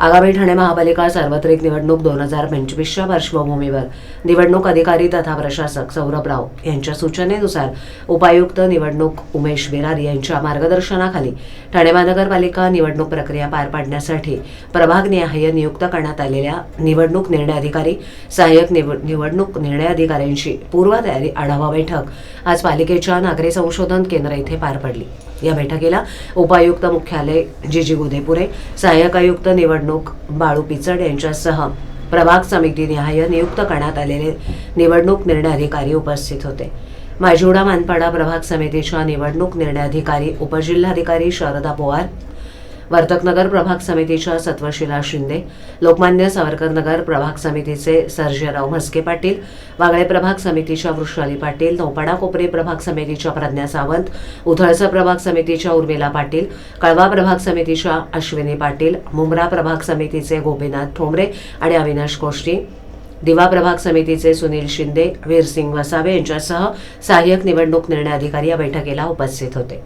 आगामी ठाणे महापालिका सार्वत्रिक निवडणूक दोन हजार पंचवीसच्या पार्श्वभूमीवर निवडणूक अधिकारी तथा प्रशासक सौरभ राव यांच्या सूचनेनुसार उपायुक्त निवडणूक उमेश बिरारी यांच्या मार्गदर्शनाखाली ठाणे महानगरपालिका निवडणूक प्रक्रिया पार पाडण्यासाठी प्रभागनिहाय नियुक्त करण्यात आलेल्या निवडणूक निर्णय अधिकारी सहाय्यक निवडणूक निर्णय अधिकाऱ्यांची पूर्वतयारी आढावा बैठक आज पालिकेच्या नागरी संशोधन केंद्र येथे पार पडली. या बैठकीला उपायुक्त मुख्यालय जी जी गुदेपुरे सहाय्यक आयुक्त निवडणूक बाळू पिचड यांच्यासह प्रभाग समितीनिहाय नियुक्त करण्यात आलेले निवडणूक निर्णय अधिकारी उपस्थित होते. माजिवडा मानपाडा प्रभाग समितीच्या निवडणूक निर्णय अधिकारी उपजिल्हाधिकारी शारदा पवार वर्तकनगर प्रभाग समितीच्या सत्वशिला शिंदे लोकमान्य सावरकर नगर प्रभाग समितीचे सर्जेराव म्हस्के पाटील वागळे प्रभाग समितीच्या वृषाली पाटील नौपाडा कोपरे प्रभाग समितीच्या प्रज्ञा सावंत उथळसर प्रभाग समितीच्या उर्मिला पाटील कळवा प्रभाग समितीच्या अश्विनी पाटील मुंब्रा प्रभाग समितीचे गोपीनाथ ठोंबरे आणि अविनाश कोष्टी दिवा प्रभाग समितीचे सुनील शिंदे वीरसिंग वसावे यांच्यासह सहाय्यक निवडणूक निर्णय अधिकारी या बैठकीला उपस्थित होते.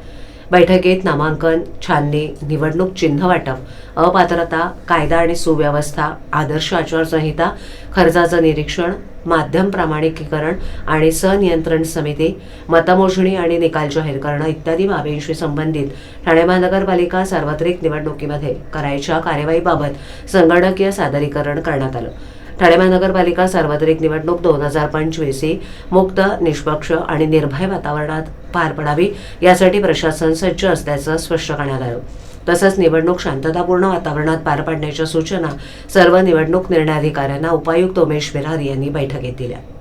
बैठकीत नामांकन छाननी निवडणूक चिन्ह वाटप अपात्रता कायदा आणि सुव्यवस्था आदर्श आचारसंहिता खर्चाचं निरीक्षण माध्यम प्रामाणिकीकरण आणि सनियंत्रण समिती मतमोजणी आणि निकाल जाहीर करणं इत्यादी बाबींशी संबंधित ठाणे महानगरपालिका सार्वत्रिक निवडणुकीमध्ये करायच्या कार्यवाहीबाबत संगणकीय सादरीकरण करण्यात आलं. ठाणे महानगरपालिका सार्वत्रिक निवडणूक दोन हजार पंचवीस ही मुक्त निष्पक्ष आणि निर्भय वातावरणात पार पडावी. यासाठी प्रशासन सज्ज असल्याचं स्पष्ट करण्यात आलं. तसंच निवडणूक शांततापूर्ण वातावरणात पार पाडण्याच्या सूचना सर्व निवडणूक निर्णयाधिकाऱ्यांना उपायुक्त उमेश बिरारी यांनी बैठकीत दिल्या.